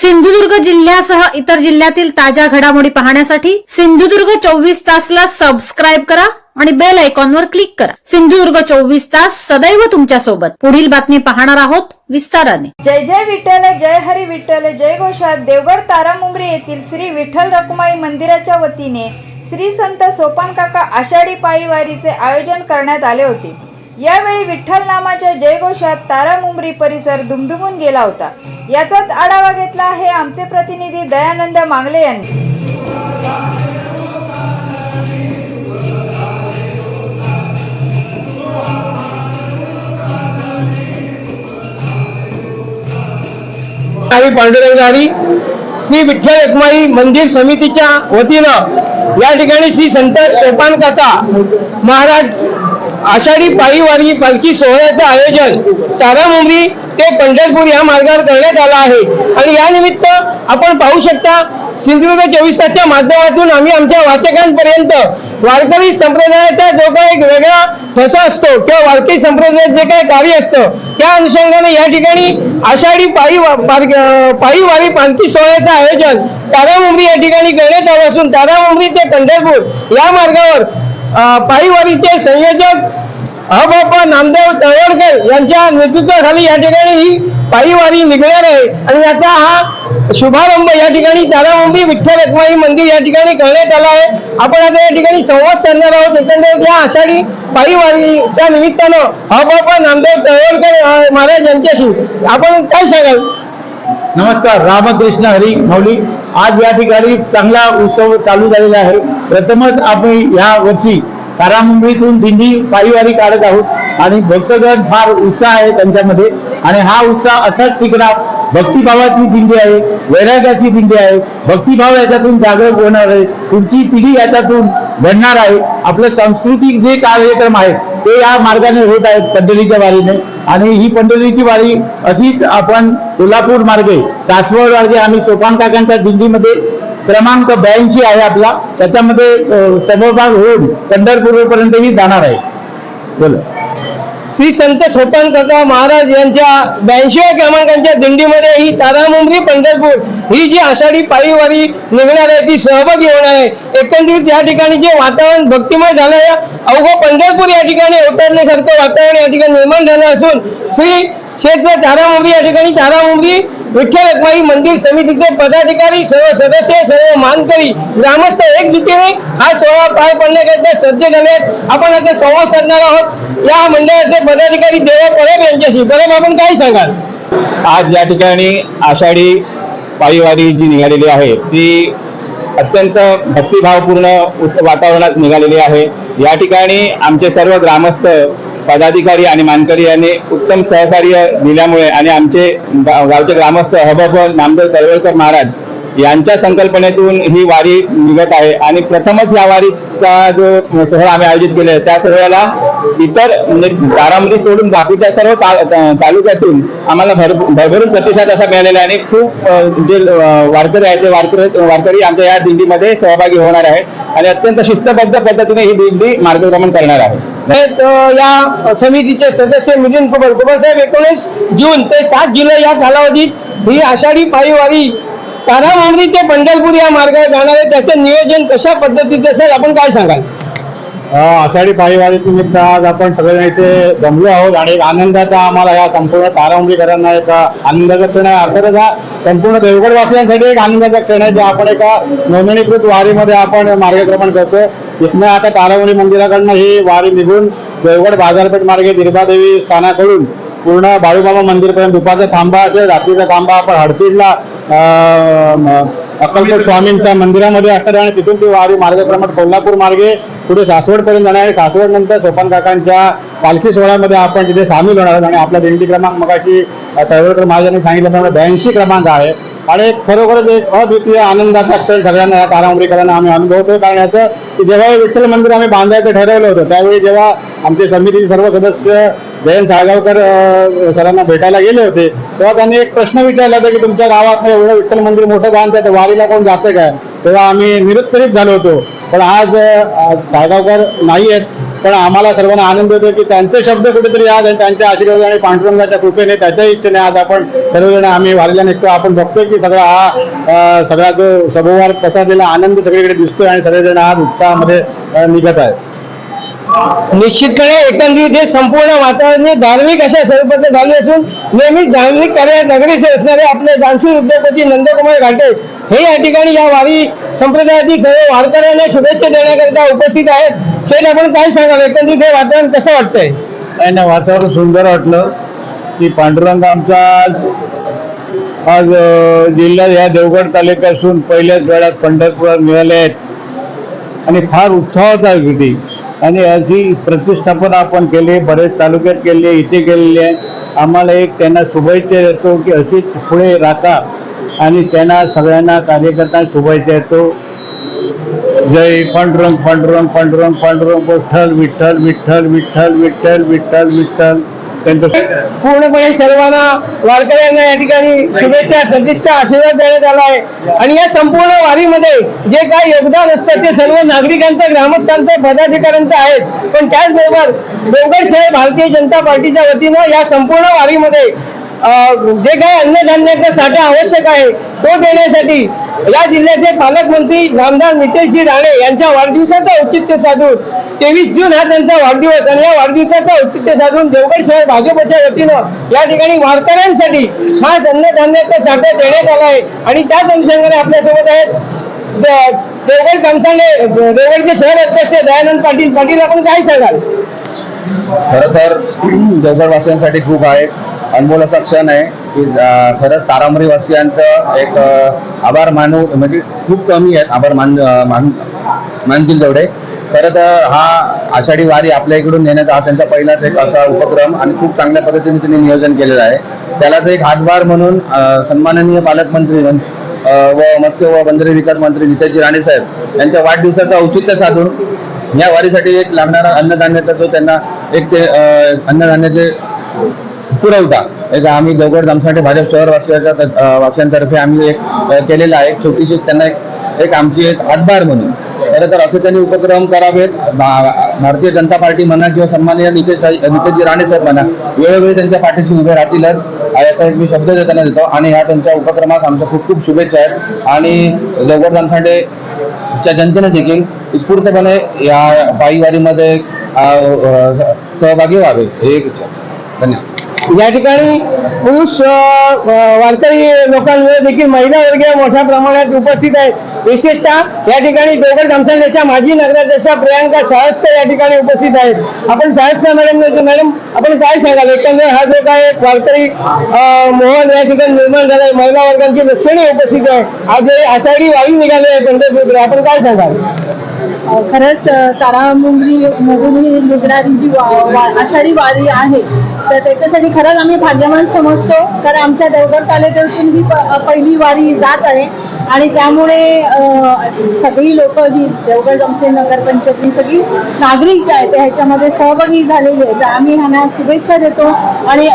सिंधुदुर्ग जिल्ह्यासह इतर जिल्ह्यातील ताज्या घडामोडी पाहण्यासाठी सिंधुदुर्ग चोवीस तासला सबस्क्राईब करा आणि बेल आयकॉनवर क्लिक करा. सिंधुदुर्ग चोवीस तास सदैव तुमच्यासोबत पुढील बातमी पाहणार आहोत विस्ताराने. जय जय विठ्ठल जय हरी विठ्ठल जय घोषात देवगड तारामुंगरी येथील श्री विठ्ठल रखुमाई मंदिराच्या वतीने श्री संत सोपान काका आषाढी पायीवारीचे आयोजन करण्यात आले होते. यावेळी विठ्ठल नामाच्या जयघोषात तारामुंबरी परिसर दुमदुमून गेला होता. याचाच आढावा घेतला आहे आमचे प्रतिनिधी दयानंद मांगले यांनी. पांडुरंगारी श्री विठ्ठल एकमाई मंदिर समितीच्या वतीनं या ठिकाणी श्री संत सोपान काका महाराज आषाढी पायीवारी पालखी सोहळ्याचं आयोजन तारामुंबरी ते पंढरपूर या मार्गावर करण्यात आलं आहे. आणि या निमित्त आपण पाहू शकता सिंधुदुर्ग चोवीस तासच्या माध्यमातून आम्ही आमच्या वाचकांपर्यंत वारकरी संप्रदायाचा जो काही एक वेगळा ठसा असतो किंवा वारकरी संप्रदायात जे काही कार्य असतं त्या अनुषंगाने या ठिकाणी आषाढी पायी पार- पायी वारी पालखी सोहळ्याचं आयोजन तारामुंबरी या ठिकाणी करण्यात आलं असून तारामुंबरी ते पंढरपूर या मार्गावर पायीवारीचे पायी वारीचे संयोजक अबापा नामदेव तळवडकर यांच्या नेतृत्वाखाली या ठिकाणी ही पायीवारी निघणार आहे. आणि याचा हा शुभारंभ या ठिकाणी तारामुंबी विठ्ठल रखमाई मंदिर या ठिकाणी करण्यात आला आहे. आपण आता या ठिकाणी संवाद साधणार आहोत. एकंदरीत या आषाढी पायीवारीच्या निमित्तानं निमित्तानं अबापा नामदेव तळवडकर महाराज यांच्याशी आपण काय सांगाल? नमस्कार. रामकृष्ण हरी मौली आज या ठिकाणी चांगला उत्सव चालू झालेला आहे. प्रथमच आपण या वर्षी तारामुंबईतून दिंडी पायीवारी काढत आहोत. आणि भक्तगण फार उत्साह आहे त्यांच्यामध्ये. आणि हा उत्साह असाच तिकडा भक्तिभावाची दिंडी आहे वैराग्याची दिंडी आहे. भक्तिभाव याच्यातून जागृत होणार आहे. पुढची पिढी याच्यातून घडणार आहे. आपलं सांस्कृतिक जे कार्यक्रम आहेत ते या मार्गाने होत आहेत पंढरीच्या वारीने. आणि ही पंढरीची वारी अशीच आपण कोल्हापूर मार्गे सासवड मार्गे आम्ही सोपान काकांच्या दिंडीमध्ये क्रमांक ब्याऐंशी आहे आपला. त्याच्यामध्ये समभाग होऊन पंढरपूरपर्यंतही जाणार आहे. बोला. श्री संत सोपान काका महाराज यांच्या ब्याऐंशीव्या क्रमांकांच्या दिंडीमध्ये ही तारामुंबरी पंढरपूर ही जी आषाढी पायीवारी निघणार आहे ती सहभागी होणार आहे. एकंदरीत या ठिकाणी जे वातावरण भक्तिमय झालं आहे अवघं पंढरपूर या ठिकाणी अवतरण्यासारखं वातावरण या ठिकाणी निर्माण झालं असून श्री क्षेत्र तारामुंबरी या ठिकाणी तारामुंबरी विठ्ठल रखमाई मंदिर समितीचे पदाधिकारी सर्व सदस्य सर्व मानकरी ग्रामस्थ एकजुटीने हा सोहळा पार पडण्याकरिता सज्ज झालेत आहेत. आपण आता संवाद साधणार आहोत. या मंडळाचे पदाधिकारी देवा परब यांच्याशी. परब आपण काय सांगाल? आज या ठिकाणी आषाढी पायीवारी जी निघालेली आहे ती अत्यंत भक्तिभावपूर्ण वातावरणात निघालेली आहे. या ठिकाणी आमचे सर्व ग्रामस्थ पदाधिकारी आणि मानकरी यांनी उत्तम सहकार्य दिल्यामुळे आणि आमचे गावचे ग्रामस्थ हबब नामदेव तळवळकर महाराज यांच्या संकल्पनेतून ही वारी निघत आहे. आणि प्रथमच या वारीचा जो सोहळा आम्ही आयोजित केला आहे त्या सोहळ्याला इतर म्हणजे दारामध्ये सोडून बाकीच्या सर्व तालुक्यातून आम्हाला भर भरभरून प्रतिसाद असा मिळालेला आहे. आणि खूप जे वारकरी आहेत ते वारकरी वारकरी आमच्या या दिंडीमध्ये सहभागी होणार आहेत. आणि अत्यंत शिस्तबद्ध पद्धतीने ही दिंडी मार्गक्रमण करणार आहे या समितीचे सदस्य मिलिंद कुबल कुबल साहेब एकोणीस जून ते सात जुलै या कालावधीत ही आषाढी पायीवारी तारामांडरी ते पंढरपूर या मार्गावर जाणार आहे. त्याचं नियोजन कशा पद्धतीचं असेल आपण काय सांगाल? आषाढी पायीवारी निमित्त आज आपण सगळेजण इथे जमलो आहोत आणि एक आनंदाचा आम्हाला या संपूर्ण तारामुंबरीकरांना एक आनंदाचा क्षण आहे. अर्थातच हा संपूर्ण देवगडवासियांसाठी एक आनंदाचा क्षण आहे. जे आपण एका नोंदणीकृत वारीमध्ये आपण मार्गक्रमण करतो इथनं आता तारामुंबरी मंदिराकडनं ही वारी निघून देवगड बाजारपेठ मार्गे दीर्बादेवी स्थानाकडून पूर्ण बाळूबाबा मंदिरपर्यंत दुपारचा थांबा असेल रात्रीचा थांबा आपण हडपीडला अक्कलकोट स्वामींच्या मंदिरामध्ये असणार आणि तिथून ती वारी मार्गक्रमण कोल्हापूर मार्गे पुढे सासवडपर्यंत जाणार आणि सासवड नंतर सोपान काकांच्या पालखी सोहळ्यामध्ये आपण तिथे सामील होणार आहोत. आणि आपला दिंडी क्रमांक मगाशी तळवळकर महाराजांनी सांगितल्याप्रमाणे ब्याऐंशी क्रमांक आहे. आणि एक खरोखरच एक अद्वितीय आनंदाचा क्षण सगळ्यांना या तारामुरीकरांना आम्ही अनुभवतो कारण याचं की जेव्हा हे विठ्ठल मंदिर आम्ही बांधायचं ठरवलं होतं त्यावेळी जेव्हा आमचे समितीचे सर्व सदस्य जयंत साळगावकर सरांना भेटायला गेले होते तेव्हा त्यांनी एक प्रश्न विचारला होता की तुमच्या गावात एवढं विठ्ठल मंदिर मोठं बांधताय तर वारीला कोण जाते काय? तेव्हा आम्ही निरुत्तरित झालो होतो. पण आज साळगावकर नाही आहेत पण आम्हाला सर्वांना आनंद होतो की त्यांचे शब्द कुठेतरी आज आणि त्यांच्या आशीर्वाद आणि पांडुरंगाच्या कृपेने त्याच्या इच्छेने आज आपण सर्वजण आम्ही वारीला निघतो आपण बघतोय की सगळा हा सगळा जो सभोवार पसरलेला आनंद सगळीकडे दिसतोय आणि सगळेजण आज उत्साहामध्ये निघत आहेत. निश्चितपणे एकंदरीत हे संपूर्ण वातावरण धार्मिक अशा स्वरूपाचं झाले असून नेहमीच धार्मिक कार्यात नगरीचे असणारे आपले दानशूर उद्योगपती नंदकुमार घाटे हे या ठिकाणी या वारी संप्रदायातील सर्व वारकऱ्यांना शुभेच्छा देण्याकरिता उपस्थित आहेत. शेठ आपण काय सांगाल एकंदरीत हे वातावरण कसं वाटतंय? नाही नाही वातावरण सुंदर वाटलं. की पांडुरंग आमचा आज अं, जिल्ह्यात या देवगड तालुक्यातून पहिल्याच वेळात पंढरपुरात मिळाले आहेत. आणि फार उत्साहात आहे तिथे. आणि अशी प्रतिष्ठापना आपण केली बरेच तालुक्यात केली आहे इथे केलेली आहे. आम्हाला एक त्यांना शुभेच्छा देतो की अशीच पुढे राखा. आणि त्यांना सगळ्यांना कार्यकर्त्यांना शुभेच्छा देतो. जय पांडुरंग पांडुरंग पांडुरंग पांडुरंग विठ्ठल विठ्ठल विठ्ठल विठ्ठल विठ्ठल विठ्ठल विठ्ठल. त्यांचं पूर्णपणे सर्वांना वारकऱ्यांना या ठिकाणी शुभेच्छा सदिच्छा आशीर्वाद देण्यात आला आहे. आणि या संपूर्ण वारीमध्ये जे काय योगदान असतं ते सर्व नागरिकांचं ग्रामस्थांचं पदाधिकाऱ्यांचं आहेत. पण त्याचबरोबर देवगड शहर भारतीय जनता पार्टीच्या वतीनं या संपूर्ण वारीमध्ये जे काही अन्नधान्याचा साठा आवश्यक आहे तो देण्यासाठी या जिल्ह्याचे पालकमंत्री नामदार नितेशजी राणे यांच्या वाढदिवसाचं औचित्य साधून तेवीस जून हा त्यांचा वाढदिवस आणि या वाढदिवसाचं औचित्य साधून देवगड शहर भाजपच्या वतीनं या ठिकाणी वारकऱ्यांसाठी खास अन्नधान्याचा साठा देण्यात आला आहे. आणि त्याच अनुषंगाने आपल्यासोबत आहेत द- देवगड कंसाने देवगडचे शहर अध्यक्ष दयानंद पाटील. पाटील आपण काय सांगाल? खरं तर देवगडवासियांसाठी खूप आहे. अनमोल असा क्षण आहे. की खरंच तारामरीवासियांचा एक आभार मानू म्हणजे खूप कमी आहेत आभार मान मान मानतील तेवढे. खरं तर हा आषाढी वारी आपल्या इकडून नेण्याचा हा त्यांचा पहिलाच एक असा उपक्रम आणि खूप चांगल्या पद्धतीने त्यांनी नियोजन केलेलं आहे. त्यालाच एक हातभार म्हणून सन्माननीय पालकमंत्री व मत्स्य व बंदरे विकास मंत्री नितेशजी राणे साहेब यांच्या वाढदिवसाचं औचित्य साधून या वारीसाठी एक लागणारा अन्नधान्याचा जो त्यांना एक ते अन्नधान्याचे पुरवठा एक आम्ही देवगड जामसाठी भाजप शहरवासियाच्या वासियांतर्फे आम्ही एक केलेला आहे. छोटीशी एक त्यांना एक एक आमची एक हातभार म्हणून. खरं तर असे त्यांनी उपक्रम करावेत. भारतीय जनता पार्टी म्हणा किंवा सन्मान्य नितेश नितेशजी राणे साहेब म्हणा वेळोवेळी त्यांच्या पाठीशी उभे राहतीलच. असा एक मी शब्द देताना देतो. आणि ह्या त्यांच्या उपक्रमास आमच्या खूप खूप शुभेच्छा आहेत. आणि देवगड जामसाठी च्या जनतेने देखील उत्स्फूर्तपणे या पायीवारीमध्ये सहभागी व्हावे. हे एक इच्छा धन्यवाद. या ठिकाणी पुरुष वारकरी लोकांमुळे देखील महिला वर्ग मोठ्या प्रमाणात उपस्थित आहेत. विशेषतः या ठिकाणी देवगड जामसंडेच्या माजी नगराध्यक्षा प्रियांका साळसकर या ठिकाणी उपस्थित आहेत. आपण साळसकर मॅडम येतो मॅडम आपण काय सांगाल? एकंदर हा जो काय एक वारकरी मोहन या ठिकाणी निर्माण झालाय महिला वर्गांची लक्षणे उपस्थित आहे. आज आषाढी वारी निघाली आहे पंढरपूरकडे. आपण काय सांगाल? खरंच तारामुंगी तारामुंगरी मधून निघणारी जी वा, आषाढी वारी आहे. तर त्याच्यासाठी खरंच आम्ही भाग्यवान समजतो. कारण आमच्या देवगड तालुक्यातून ही प- पहिली वारी जात आहे. आणि त्यामुळे सगळी लोक जी देवगड जमसे नगरपंचायतली सगळी नागरिक जे आहेत ते ह्याच्यामध्ये सहभागी झालेले आहेत. तर आम्ही ह्यांना शुभेच्छा देतो. आणि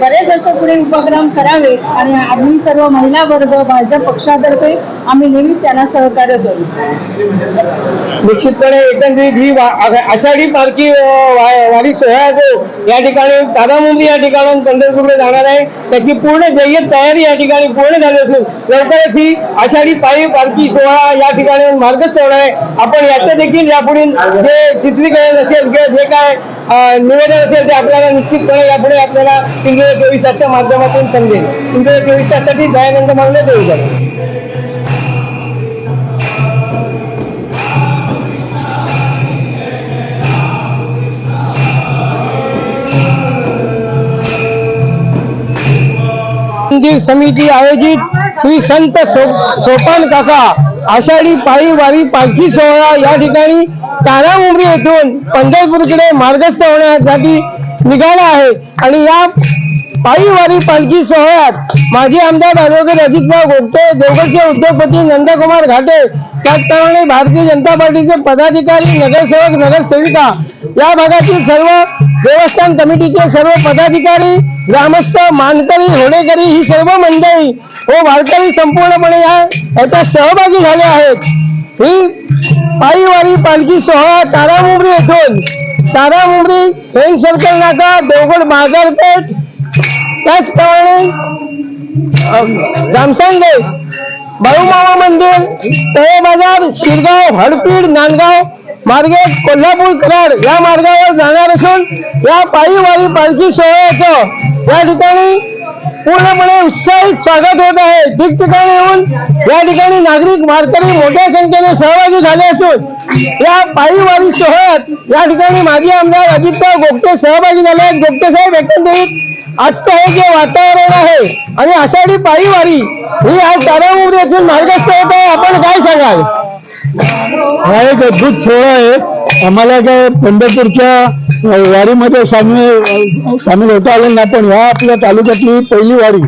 बरेच असं पुढे उपक्रम करावे. आणि आम्ही सर्व महिला वर्ग भाजप पक्षातर्फे आम्ही नेहमी त्यांना सहकार्य करू. निश्चितपणे एकंदरीत ही आषाढी पालखी वारी सोहळा जो या ठिकाणी तारामुंबी या ठिकाणी पंढरपूरकडे जाणार आहे. त्याची पूर्ण जय्यत तयारी या ठिकाणी पूर्ण झाली असून लवकरच ही आषाढी पायी पालखी सोहळा या ठिकाणी मार्गस्थ होणार आहे. आपण याचं देखील यापुढील जे चित्रीकरण असेल किंवा जे काय निवेदन असेल ते आपल्याला निश्चितपणे यापुढे आपल्याला सिंधुदुर्ग चोवीस तासच्या माध्यमातून समजेल. सिंधुदुर्ग चोवीस ताससाठी दयानंद मागण्यात देऊ शकतो समिती आयोजित श्री संत सोपान काका आषाढी पायी वारी पालखी सोहळा या ठिकाणी तारामुंबरी येथून पंढरपूरकडे मार्गस्थ होण्यासाठी निघाला आहे. आणि या पायी वारी पालखी सोहळ्यात माजी आमदार ॲडव्होकेट अजितभाऊ गोपटे देवगडचे उद्योगपती नंदकुमार घाटे त्याचप्रमाणे भारतीय जनता पार्टीचे पदाधिकारी नगरसेवक नगरसेविका या भागातील सर्व देवस्थान कमिटीचे सर्व पदाधिकारी ग्रामस्थ मानकरी होणेकरी ही सर्व मंडळी व वारकरी संपूर्णपणे या याच्यात सहभागी झाले आहेत. ही पायीवारी पालखी सोहळा तारामुंबरी येथून. तारामुंबरी फ्रेंड सर्कल नाका देवगड बाजारपेठ त्याचप्रमाणे अं, जामसांडे मंदिर तळे बाजार शिरगाव हडपीड नांदगाव मार्गे कोल्हापूर कराड या मार्गावर जाणार असून या पायीवारी पालखी सोहळ्याचं या ठिकाणी पूर्णपणे उत्साहित स्वागत होत आहे. ठिकठिकाणी येऊन या ठिकाणी नागरिक वारकरी मोठ्या संख्येने सहभागी झाले असून या पायीवारी सोहळ्यात या ठिकाणी माजी आमदार अजितराव गोपटे सहभागी झाले आहेत. गोपटे साहेब एकंदरीत आजचं हे जे वातावरण आहे आणि आषाढी पायीवारी ही आज तारामुरी येथून मार्गस्थ होत आहे. आपण काय सांगाल? हा एक अद्भुत सोहळा आहे. आम्हाला काय पंढरपूरच्या वारीमध्ये सामील सामील होता आलं ना पण ह्या आपल्या तालुक्यातली पहिली वारी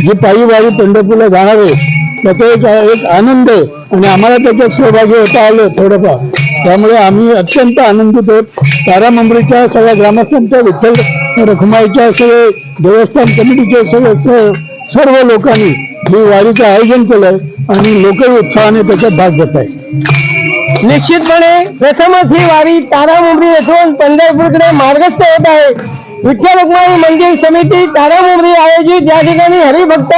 जी पायी वारी पंढरपूरला जाणार आहे त्याचा एक एक आनंद आहे. आणि आम्हाला त्याच्यात सहभागी होता आलं थोडंफार. त्यामुळे आम्ही अत्यंत आनंदित आहोत. तारामंबरीच्या सगळ्या ग्रामस्थांच्या विठ्ठल रखुमाईच्या सगळे देवस्थान कमिटीचे सगळे सर्व लोकांनी ही वारीचं आयोजन केलंय आणि लोकही उत्साहाने त्याच्यात भाग घेत आहेत निश्चितपणे प्रथमच ही वारी तारामुंबरी येथून पंढरपूरकडे मार्गस्थ होत आहे. विठ्ठल रुक्माई मंदिर समिती तारामुंबरी आयोजित या ठिकाणी हरिभक्त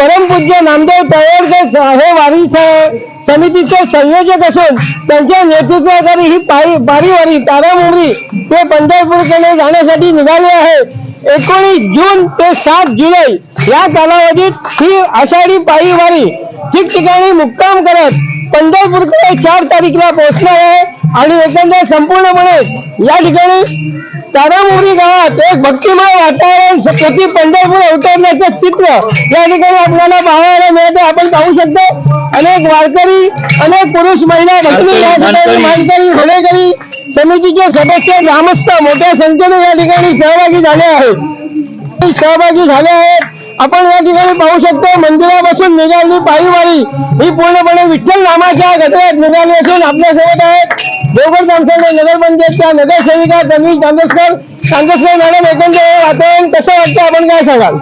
परमपूज्य नामदेव तळवडकर हे वारी समितीचे संयोजक असून त्यांच्या नेतृत्वाखाली ही पायी पारी वारी तारामुंबरी ते पंढरपूरकडे जाण्यासाठी निघाले आहे. एकोणीस जून ते सात जुलै या कालावधीत ही आषाढी पायी वारी ठिकठिकाणी मुक्काम करत पंढरपूरकडे चार तारीखला पोहोचणार आहे आणि एकंदर संपूर्णपणे या ठिकाणी तारामुरी गावात एक भक्तिमय वातावरण प्रति पंढरपूर अवतरण्याचं चित्र या ठिकाणी आपल्याला पाहायला मिळते. आपण पाहू शकतो. अनेक वारकरी अनेक पुरुष महिला भगिनी या ठिकाणी मानकरी. होणेकरी समितीचे सदस्य ग्रामस्थ मोठ्या संख्येने या ठिकाणी सहभागी झाले आहेत. सहभागी झाले आहेत. आपण या ठिकाणी पाहू शकतो मंदिरापासून निघाली पायीवारी. ही पूर्णपणे विठ्ठल नामाच्या गजरात निघाली असून आपल्यासोबत आहेत देवगड जामसंडे नगरपंचायतच्या नगरसेविका तन्वी चांदसकर चांदसकर मॅडम एकंदर हे वातावरण कसं वाटतं? आपण काय सांगाल?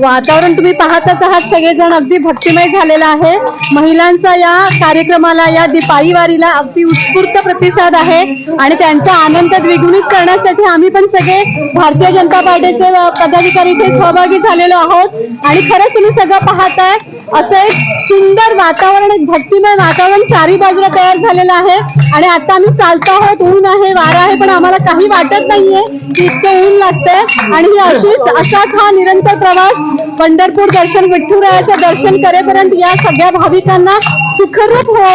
वातावरण तुम्ही पाहतच आहात सगळेजण अगदी भक्तिमय झालेलं आहे. महिलांचा या कार्यक्रमाला या दिपाई वारीला अगदी उत्स्फूर्त प्रतिसाद आहे आणि त्यांचा आनंद द्विगुणित करण्यासाठी आम्ही पण सगळे भारतीय जनता पार्टीचे पदाधिकारी इथे सहभागी झालेलो आहोत. आणि खरंच तुम्ही सगळं पाहताय असं एक सुंदर वातावरण एक भक्तिमय वातावरण चारी बाजूला तयार झालेलं आहे. आणि आता आम्ही चालतो आहोत ऊन आहे वारा आहे पण आम्हाला काही वाटत नाहीये. तितकं ऊन लागतंय. आणि ही अशीच असाच हा निरंतर प्रवास पंढरपूर दर्शन विठ्ठुरायाचं दर्शन करेपर्यंत या सगळ्या भाविकांना सुखरूप हो.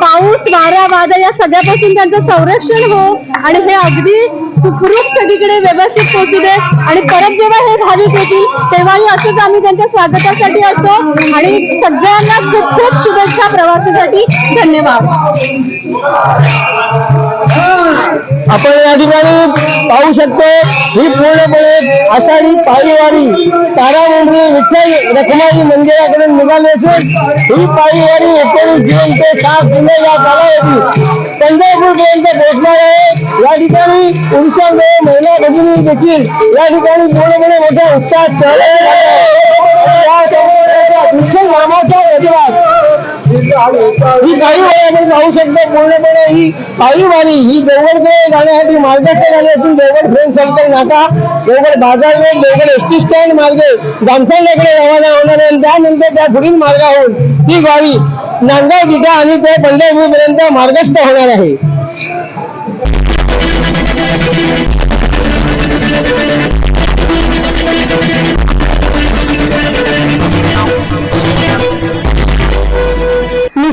पाऊस वारा वादळ या सगळ्यापासून त्यांचं संरक्षण हो. आणि हे अगदी सुखरूप सगळीकडे व्यवस्थित पोहोचू दे. आणि परत जेव्हा हे भाविक येतील तेव्हाही असंच आम्ही त्यांच्या स्वागतासाठी असतो आणि सगळ्यांना खूप खूप शुभेच्छा प्रवासासाठी. धन्यवाद. आपण या ठिकाणी पाहू शकतो ही पूर्णपणे आषाढी पायीवारी तारामुंबरी विठ्ठल रखमाई मंदिराकडे निघाली असून ही पायीवारी एकोणीस जून ते सात जुलै या कालावधी पंढरपूरपर्यंत पोहोचणार आहे या ठिकाणी पुरुषांसह महिला भगिनी देखील या ठिकाणी पूर्णपणे मोठा उत्साह सहभागी झाले आहेत. या संपूर्ण विठ्ठल नामाच्या ही काही वारी आपण पाहू शकतो. पूर्णपणे ही काही वारी ही देवगडकडे जाण्यासाठी मार्गस्थ झाली असून देवगड फ्रेंड सर्कल नाका. देवगड बाजारपेठ देवगड एस टी स्टँड मार्गे जामसंड्याकडे रवाना होणार आहे. आणि त्यानंतर त्या पुढील मार्गाहून ती गाडी नांदगाव जिल्हा आणि ते पंढरपूरपर्यंत मार्गस्थ होणार आहे.